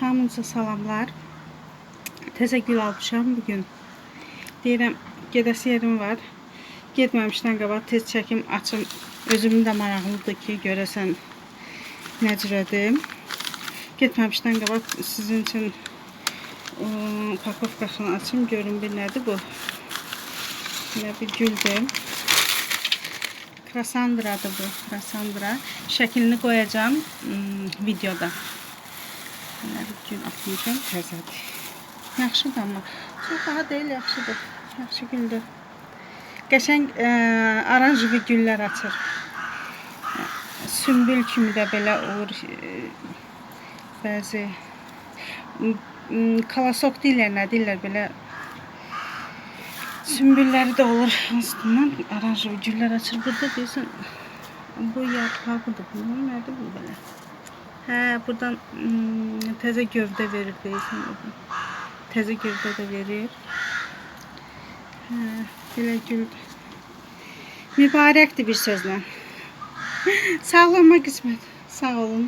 Hamınıza salamlar. Təzə gül almışam bu gün. Deyirəm, gedəsi yerim var. Getməmişdən qabaq tez çəkim açım. Özümün də maraqlıdır ki, görəsən nə cürədir. Getməmişdən qabaq sizin üçün ıı, pakovkasını açım. Görün bir nədir bu. Nə bir güldür. Krasandradır bu. Krasandra. Şəklini qoyacağım ım, videoda. Bir gül atmışam təzədir. Yaxşıdır amma. Çox daha deyil, yaxşıdır. Yaxşı güldür. Qəşəng ə, aranjıvi güllər açır. Sümbül kimi də belə olur. ə, Bəzi kalasok deyirlər, nə deyirlər belə sümbülləri də olur. Aslında aranjıvi güllər açır. Burada deyirsən bu yarpağıdır. Bu nədir bu belə? Hə, buradan mm, təzə gövdə verir deyirsən orada. Təzə gövdə də verir. Hə, belə gül. Mübarəkdir bir sözlə. Sağlama qismət. Sağ olun.